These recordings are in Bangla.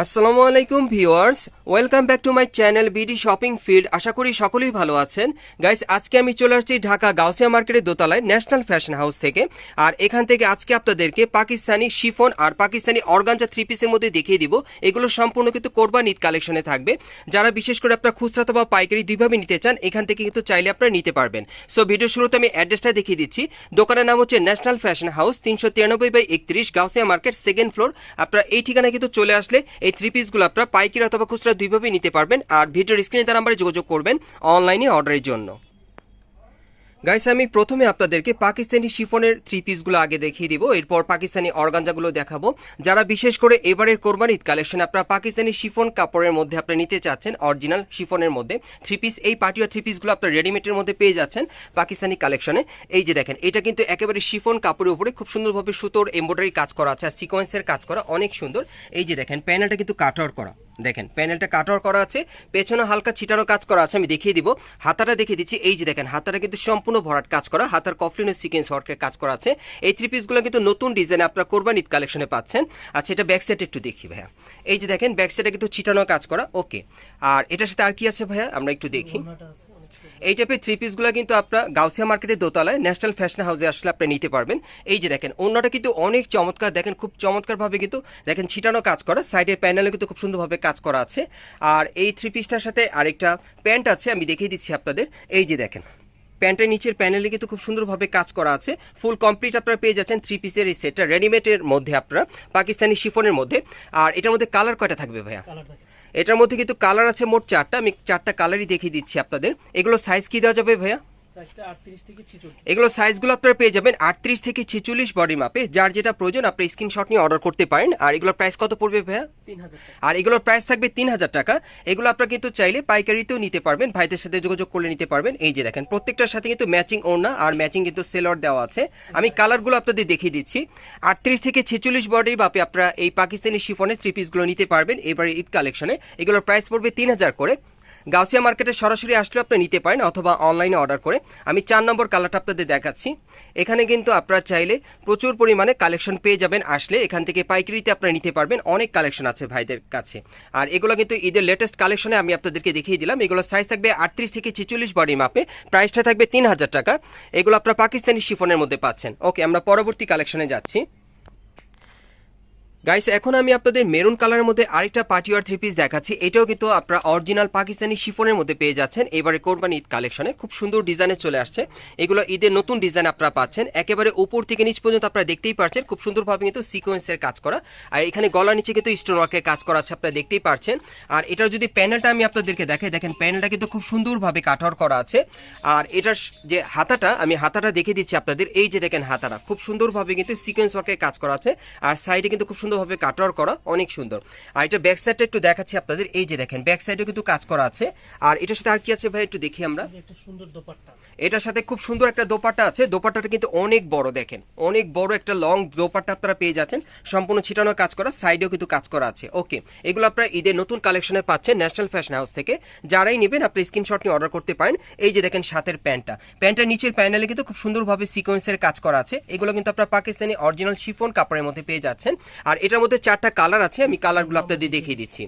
আসসালামু আলাইকুম, viewers. Welcome back to my channel BD shopping field আশা করি সকলেই ভালো আছেন। গাইস, আজকে আমি চলে আসছি ঢাকা গাউসিয়া মার্কেটের দোতলায় ন্যাশনাল ফ্যাশন হাউস থেকে। আর এখান থেকে আজকে আপনাদেরকে পাকিস্তানি শিফন আর পাকিস্তানি অর্গানজা থ্রি পিসের মধ্যে দেখিয়ে দিব। এগুলো সম্পূর্ণ কিন্তু কোরবান ঈদ কালেকশনে থাকবে। যারা বিশেষ করে আপনার খুচরা বা পাইকারি দুইভাবে নিতে চান, এখান থেকে কিন্তু চাইলে আপনারা নিতে পারবেন। সো ভিডিও শুরুতে আমি অ্যাড্রেসটা দেখিয়ে দিচ্ছি। দোকানের নাম হচ্ছে ন্যাশনাল ফ্যাশন হাউস, তিনশো তিরানব্বই বাই একত্রিশ গাউসিয়া মার্কেট, সেকেন্ড ফ্লোর। আপনারা এই ঠিকানায় কিন্তু চলে আসলে এই থ্রি পিসগুলো আপনারা পাইকারি অথবা খুচরা দুইভাবেই নিতে পারবেন। আর ভিডিওর স্ক্রিনে তার নাম্বারে যোগাযোগ করবেন। অনলাইনে অর্ডারের জন্য। গাইস আমি প্রথমে আপনাদেরকে পাকিস্তানি শিফনের থ্রি পিসগুলো আগে দেখিয়ে দিব। এরপর পাকিস্তানি অর্গানজাগুলো দেখাবো। যারা বিশেষ করে এবারের কোরবান কালেকশন আপনারা পাকিস্তানি শিফন কাপড়ের মধ্যে আপনি নিতে চাচ্ছেন অরিজিনাল শিফনের মধ্যে থ্রি পিস এই পার্টিয়া থ্রি পিসগুলো আপনার রেডিমেডের মধ্যে পেয়ে যাচ্ছেন পাকিস্তানি কালেকশনে এই যে দেখেন, এটা কিন্তু একেবারে শিফন কাপড়ের উপরে খুব সুন্দরভাবে সুতোর এমব্রয়ডারি কাজ করা আছে আর সিকোয়েন্সের কাজ করা অনেক সুন্দর। এই যে দেখেন প্যানেলটা কিন্তু কাটওয়ার করা। দেখেন প্যানেলটা কাটার করা আছে, পেছনে হালকা ছিটানো কাজ করা আছে, আমি দেখিয়ে দিব। হাতাটা দেখিয়ে দিচ্ছি, এই যে দেখেন, হাতাটা কিন্তু সম্পূর্ণ ভরাট কাজ করা, হাতার কফলিনের সিকেন্স ওয়ার্কের কাজ করা আছে। এই থ্রি পিসগুলো কিন্তু নতুন ডিজাইনে আপনার কোরবান ঈদ কালেকশনে পাচ্ছেন। আচ্ছা এটা ব্যাক সাইড একটু দেখি ভাইয়া। এই যে দেখেন ব্যাক সাইডে কিন্তু ছিটানো কাজ করা ওকে আর এটার সাথে আর কি আছে ভাইয়া? আমরা একটু দেখি। এই টাইপের থ্রি পিসগুলো কিন্তু আপনার গাউসিয়া মার্কেটের দোতলায় ন্যাশনাল ফ্যাশন হাউসে আসলে আপনি নিতে পারবেন। এই যে দেখেন, অন্যটা কিন্তু অনেক চমৎকার, দেখেন খুব চমৎকারভাবে কিন্তু দেখেন ছিটানো কাজ করা সাইডের প্যানেলে কিন্তু খুব সুন্দরভাবে কাজ করা আছে। আর এই থ্রি পিসটার সাথে আরেকটা প্যান্ট আছে, আমি দেখিয়ে দিচ্ছি আপনাদের। এই যে দেখেন প্যান্টের নিচের প্যানেলে কিন্তু খুব সুন্দরভাবে কাজ করা আছে। ফুল কমপ্লিট আপনারা পেয়ে যাচ্ছেন থ্রি পিসের এই সেটটা রেডিমেডের মধ্যে আপনারা, পাকিস্তানি শিফনের মধ্যে। আর এটার মধ্যে কালার কয়টা থাকবে ভাইয়া? এটার মধ্যে কিন্তু কালার আছে মোট চারটা। আমি চারটা কালারই দেখিয়ে দিচ্ছি আপনাদের। এগুলো সাইজ কি দেওয়া যাবে ভাইয়া? এগুলো সাইজগুলো আপনারা পেয়ে যাবেন আটত্রিশ থেকে ছেচল্লিশ বডি মাপে যার যেটা প্রয়োজন আপনি স্ক্রিনশট নিয়ে অর্ডার করতে পারেন। আর এগুলোর প্রাইস কত পড়বে ভাইয়া? আর এগুলোর প্রাইস থাকবে তিন হাজার টাকা। এগুলো আপনারা কিন্তু চাইলে পাইকারিতেও নিতে পারবেন ভাইদের সাথে যোগাযোগ করলে নিতে পারবেন। এই যে দেখেন প্রত্যেকটার সাথে কিন্তু ম্যাচিং ওড়না আর ম্যাচিং কিন্তু সেলর দেওয়া আছে। আমি কালারগুলো আপনাদের দেখিয়ে দিচ্ছি। আটত্রিশ থেকে ছেচল্লিশ বডি মাপে আপনারা এই পাকিস্তানি শিফনের থ্রি পিসগুলো নিতে পারবেন এবারে ঈদ কালেকশনে এগুলোর প্রাইস পড়বে তিন হাজার করে। গাউসিয়া মার্কেটে সরাসরি আসলে আপনি নিতে পারেন অথবা অনলাইনে অর্ডার করে। আমি চার নম্বর কালারটা আপনাদের দেখাচ্ছি। এখানে কিন্তু আপনারা চাইলে প্রচুর পরিমাণে কালেকশন পেয়ে যাবেন, আসলে এখান থেকে পাইকারিতে আপনারা নিতে পারবেন। অনেক কালেকশন আছে ভাইদের কাছে। আর এগুলো কিন্তু ঈদের লেটেস্ট কালেকশনে আমি আপনাদেরকে দেখিয়ে দিলাম। এগুলো সাইজ থাকবে আটত্রিশ থেকে ছেচল্লিশ বডি মাপে প্রাইসটা থাকবে তিন হাজার টাকা। এগুলো আপনারা পাকিস্তানি শিফনের মধ্যে পাচ্ছেন। ওকে আমরা পরবর্তী কালেকশনে যাচ্ছি। গাইস এখন আমি আপনাদের মেরুন কালারের মধ্যে আরেকটা পার্টিওয়ার থ্রি পিস দেখাচ্ছি। এটাও কিন্তু আপনারা অরিজিনাল পাকিস্তানি শিফনের মধ্যে পেয়ে যাচ্ছেন। এবারে কোরবানি ঈদ কালেকশনে খুব সুন্দর ডিজাইনে চলে আসছে। এগুলো ঈদের নতুন ডিজাইন আপনারা পাচ্ছেন। একেবারে উপর থেকে নিচ পর্যন্ত আপনারা দেখতেই পাচ্ছেন খুব সুন্দরভাবে কিন্তু সিকোয়েন্সের কাজ করা। আর এখানে গলার নিচে কিন্তু স্টোন ওয়ার্কের কাজ করা আছে, আপনারা দেখতেই পাচ্ছেন আর এটার যদি প্যানেলটা আমি আপনাদেরকে দেখাই, দেখেন প্যানেলটা কিন্তু খুব সুন্দরভাবে কাঠর করা আছে। আর এটার যে হাতাটা, আমি হাতাটা দেখে দিচ্ছি আপনাদের। এই যে দেখেন হাতাটা, খুব সুন্দরভাবে কিন্তু সিকোয়েন্স ওয়ার্কের কাজ করা আছে। আর সাইডে কিন্তু খুব সুন্দরভাবে কাটওয়ার করা অনেক সুন্দর। আর এটা ব্যাক সাইডটা একটু দেখাচ্ছি আপনাদের। এই যে দেখেন ব্যাক সাইডে কিন্তু কাজ করা আছে। আর এটার সাথে আর কি আছে ভাই একটু দেখি আমরা। একটা সুন্দর দোপাট্টা। এটার সাথে খুব সুন্দর একটা দোপাট্টা আছে। দোপাট্টাটা কিন্তু অনেক বড় দেখেন। অনেক বড় একটা লং দোপাট্টা আপনারা পেয়ে যাচ্ছেন। সম্পূর্ণ ছিটানো কাজ করা সাইডেও কিন্তু কাজ করা আছে। ওকে এগুলো আপনারা ঈদের নতুন কালেকশনে পাচ্ছেন ন্যাশনাল ফ্যাশন হাউস থেকে। যারাই নেবেন আপনি স্ক্রিনশট নিয়ে অর্ডার করতে পারেন। এই যে দেখেন সাথের প্যান্টটা। প্যান্টের নিচের প্যানেলে কিন্তু খুব সুন্দরভাবে সিকোয়েন্সের কাজ করা আছে। এগুলো কিন্তু আপনারা পাকিস্তানি অরিজিনাল শিফন কাপড়ের মধ্যে পেয়ে যাচ্ছেন। আর এটার মধ্যে চারটা কালার আছে আমি কালারগুলো আপনাদের দেখিয়ে দিচ্ছি।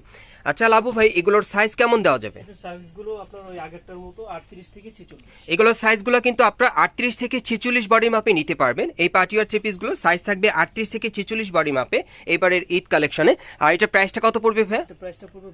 আচ্ছা লাভু ভাই এগুলোর সাইজ কেমন দেওয়া যাবে? এটার সাইজগুলো আপনার ওই আগেরটার মতো আটত্রিশ থেকে ছিচল্লিশ। এগুলোর সাইজগুলো কিন্তু আপনারা আটত্রিশ থেকে ছেচল্লিশ বডি মাপে নিতে পারবেন। এই পার্টিওয়ার থ্রি পিসগুলো সাইজ থাকবে আটত্রিশ থেকে ছেচল্লিশ বডি মাপে এবারের ঈদ কালেকশনে আর এটা প্রাইসটা কত পড়বে ভাই প্রাইসটা পড়বে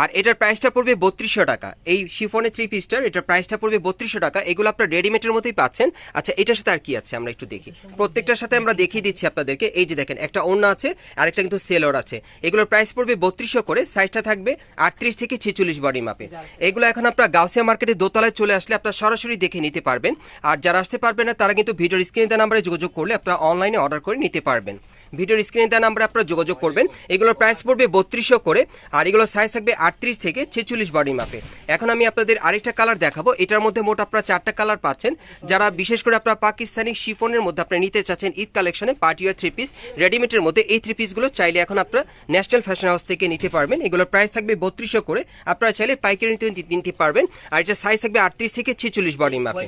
আর এটার প্রাইসটা পড়বে বত্রিশশো টাকা। এই শিফনের থ্রি পিসটার এটার প্রাইসটা পড়বে বত্রিশশো টাকা। এগুলো আপনার রেডিমেডের মতোই পাচ্ছেন। আচ্ছা এটার সাথে আর কি আছে? আমরা একটু দেখি। প্রত্যেকটার সাথে আমরা দেখিয়ে দিচ্ছি আপনাদেরকে। এই যে দেখেন একটা অন্য আছে আর একটা কিন্তু সেলর আছে। এগুলোর প্রাইস পড়বে বত্রিশশো করে। সাইজটা থাকবে আটত্রিশ থেকে ছেচল্লিশ বডি মাপে এগুলো এখন আপনার গাউসিয়া মার্কেটে দোতলায় চলে আসলে আপনারা সরাসরি দেখে নিতে পারবেন। আর যারা আসতে পারবেন না তারা কিন্তু ভিডিওর স্ক্রিনে নাম্বারে যোগাযোগ করলে আপনারা অনলাইনে অর্ডার করে নিতে পারবেন। ভিডিওর স্ক্রিনে দেওয়া নাম্বারে আপনারা যোগাযোগ করবেন। এগুলোর প্রাইস পড়বে বত্রিশশো করে আর এগুলোর সাইজ থাকবে আটত্রিশ থেকে ছেচল্লিশ বডি মাপে এখন আমি আপনাদের আরেকটা কালার দেখাবো। এটার মধ্যে মোট আপনারা চারটা কালার পাচ্ছেন। যারা বিশেষ করে আপনারা পাকিস্তানি শিফনের মধ্যে আপনারা নিতে চাচ্ছেন ঈদ কালেকশনে পার্টিয়ার থ্রি পিস রেডিমেডের মধ্যে এই থ্রি পিসগুলো চাইলে এখন আপনারা ন্যাশনাল ফ্যাশন হাউস থেকে নিতে পারবেন। এগুলোর প্রাইস থাকবে বত্রিশশো করে। আপনারা চাইলে পাইকারি নিতে নিতে পারবেন। আর এটা সাইজ থাকবে আটত্রিশ থেকে ছেচল্লিশ বডি মাপে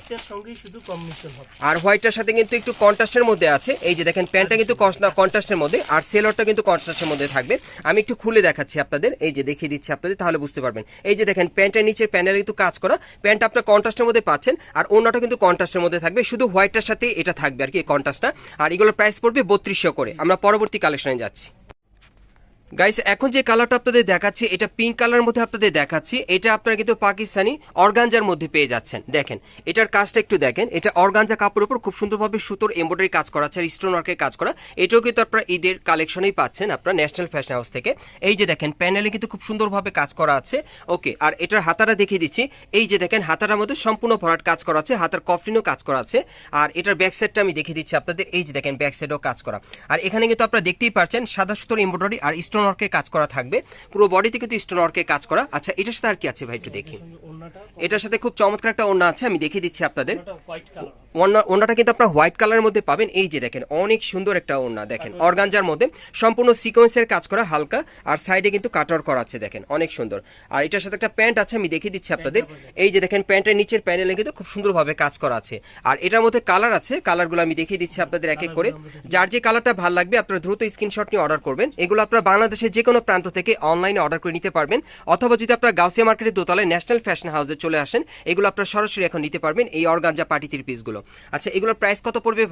আর হোয়াইটটার সাথে কিন্তু একটু কন্ট্রাস্টের মধ্যে আছে। এই যে দেখেন প্যান্টটা কিন্তু কন্ট্রাস্ট কন্ট্রাস্টের মধ্যে আর সেলরটা কিন্তু কন্ট্রাস্টের মধ্যে থাকবে। আমি একটু খুলে দেখাচ্ছি আপনাদের। এই যে দেখিয়ে দিচ্ছি আপনাদের, তাহলে বুঝতে পারবেন। এই যে দেখেন, প্যান্টের নিচের প্যানেলে কিন্তু কাজ করা। প্যান্ট আপনার কন্ট্রাস্টের মধ্যে পাচ্ছেন, আর অন্যটা কিন্তু কন্ট্রাস্টের মধ্যে থাকবে। শুধু হোয়াইটটার সাথে এটা থাকবে আর কি কন্ট্রাস্টটা। আর এগুলোর প্রাইস পড়বে বত্রিশশো করে। আমরা পরবর্তী কালেকশনে যাচ্ছি। গাইস এখন যে কালারটা আপনাদের দেখাচ্ছি, এটা পিঙ্ক কালারের মধ্যে আপনাদের দেখাচ্ছি। এটা আপনারা কিন্তু পাকিস্তানি অর্গানজার মধ্যে পেয়ে যাচ্ছেন। দেখেন, এটার কাজটা একটু দেখেন। এটা অর্গানজা কাপড়ের উপর খুব সুন্দরভাবে সুতোর এমব্রয়ডারি কাজ করা আছে স্টোন ওয়ার্কের কাজ করা। এটাও কিন্তু আপনারা ঈদের কালেকশনেই পাচ্ছেন আপনারা ন্যাশনাল ফ্যাশন হাউস থেকে। এই যে দেখেন প্যানেলে কিন্তু খুব সুন্দরভাবে কাজ করা আছে। ওকে আর এটার হাতাটা দেখিয়ে দিচ্ছি। এই যে দেখেন, হাতাটার মধ্যে সম্পূর্ণ ভরাট কাজ করা আছে, হাতার কফলিনও কাজ করা আছে। আর এটার ব্যাক সাইডটা আমি দেখিয়ে দিচ্ছি আপনাদের। এই যে দেখেন ব্যাক সাইডেও কাজ করা। আর এখানে কিন্তু আপনারা দেখতেই পাচ্ছেন সাদা সুতোর এমব্রয়ডারি আর স্টোন ওয়ার্কের কাজ করা থাকবে। পুরো বডিতে কিন্তু স্টোন ওয়ার্কের কাজ করা। আচ্ছা এটার সাথে আর কি আছে ভাই, একটু দেখি। এটার সাথে খুব চমৎকার একটা ওড়না আছে আমি দেখিয়ে দিচ্ছি আপনাদের। ওড়নাটা কিন্তু আপনার হোয়াইট কালারের মধ্যে পাবেন। এই যে দেখেন অনেক সুন্দর একটা ওড়না দেখেন। অর্গানজার মধ্যে সম্পূর্ণ সিকোয়েন্সের কাজ করা হালকা আর সাইডে কিন্তু কাটার করা আছে দেখেন অনেক সুন্দর। আর এটার সাথে একটা প্যান্ট আছে আমি দেখিয়ে দিচ্ছি আপনাদের। এই যে দেখেন প্যান্টের নিচের প্যানেলে কিন্তু খুব সুন্দরভাবে কাজ করা আছে। আর এটার মধ্যে কালার আছে কালারগুলো আমি দেখিয়ে দিচ্ছি আপনাদের এক এক করে। যার যে কালারটা ভালো লাগবে আপনারা দ্রুত স্ক্রিনশট নিয়ে অর্ডার করবেন। এগুলো আপনারা বাংলাদেশের যে কোনো প্রান্ত থেকে অনলাইনে অর্ডার করে নিতে পারবেন। অথবা যদি আপনারা গাউসিয়া মার্কেটের দোতলায় ন্যাশনাল ফ্যাশন হাউসে চলে আসেন এগুলো আপনারা সরাসরি এখন নিতে পারবেন এই অর্গানজা পার্টি থ্রি পিসগুলো আচ্ছা এগুলোর প্রাইস কত পড়বে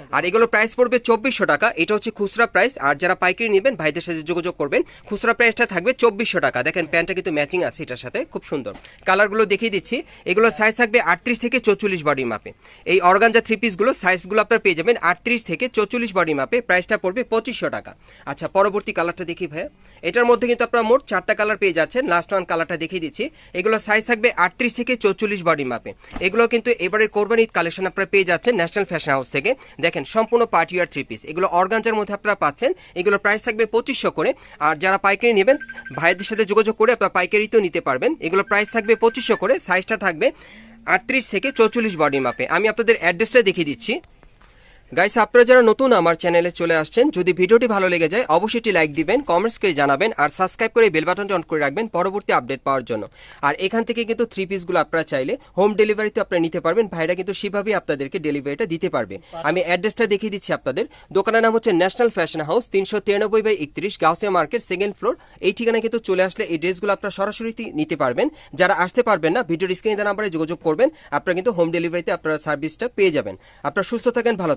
টাকা। আর এগুলো প্রাইস পড়বে চব্বিশশো টাকা এটা হচ্ছে খুচরা প্রাইস আর যারা পাইকারি নেবেন ভাইদের সাথে যোগাযোগ করবেন খুচরা প্রাইসটা থাকবে চব্বিশশো টাকা। দেখেন প্যান্টটা কিন্তু ম্যাচিং আছে এটার সাথে খুব সুন্দর। কালারগুলো দেখিয়ে দিচ্ছি এগুলো সাইজ থাকবে আটত্রিশ থেকে চৌচল্লিশ বডি মাপে এই অর্গানজা থ্রি পিসগুলো সাইজগুলো আপনারা পেয়ে যাবেন আটত্রিশ থেকে চৌচল্লিশ বডি মাপে প্রাইসটা পড়বে পঁচিশশো টাকা। আচ্ছা পরবর্তী কালারটা দেখি ভাইয়া। এটার মধ্যে কিন্তু আপনারা মোট চারটা কালার পেয়ে যাচ্ছেন। লাস্ট ওয়ান কালারটা দেখিয়ে দিচ্ছি। এগুলো সাইজ থাকবে আটত্রিশ থেকে চৌচল্লিশ বডি মাপে এগুলো কিন্তু এবারের কোরবানি কালেকশন আপনারা পেয়ে যাচ্ছেন ন্যাশনাল ফ্যাশন হাউস থেকে। দেখেন, সম্পূর্ণ পার্টি আর থ্রি পিস এগুলো অর্গানজার মধ্যে আপনারা পাচ্ছেন। এগুলো প্রাইস থাকবে পঁচিশশো করে। আর যারা পাইকারি নেবেন, ভাইদের সাথে যোগাযোগ করে আপনারা পাইকারিতেও নিতে পারবেন। এগুলো প্রাইস থাকবে পঁচিশশো করে। সাইজটা থাকবে আটত্রিশ থেকে চৌচল্লিশ বডি মাপে আমি আপনাদের অ্যাড্রেসটা দেখিয়ে দিচ্ছি। গাইস আপনারা যারা নতুন আমার চ্যানেলে চলে আসছেন যদি ভিডিওটি ভালো লেগে যায় অবশ্যই একটি লাইক দিবেন কমেন্টস করে জানাবেন আর সাবস্ক্রাইব করে বেল বাটনটি অন করে রাখবেন পরবর্তী আপডেট পাওয়ার জন্য। আর এখান থেকে কিন্তু থ্রি পিসগুলো আপনারা চাইলে হোম ডেলিভারিতে আপনারা নিতে পারবেন ভাইরা কিন্তু সেভাবেই আপনাদেরকে ডেলিভারিটা দিতে পারবে। আমি অ্যাড্রেসটা দেখিয়ে দিচ্ছি আপনাদের। দোকানের নাম হচ্ছে ন্যাশনাল ফ্যাশন হাউস তিনশো তিরানব্বই বাই একত্রিশ গাউসিয়া মার্কেট সেকেন্ড ফ্লোর এই ঠিকানায় কিন্তু চলে আসলে এই ড্রেসগুলো আপনারা সরাসরি নিতে পারবেন। যারা আসতে পারবেন না ভিডিওর স্ক্রিনে নাম্বারে যোগাযোগ করবেন। আপনারা কিন্তু হোম ডেলিভারিতে আপনারা সার্ভিসটা পেয়ে যাবেন। আপনারা সুস্থ থাকেন ভালো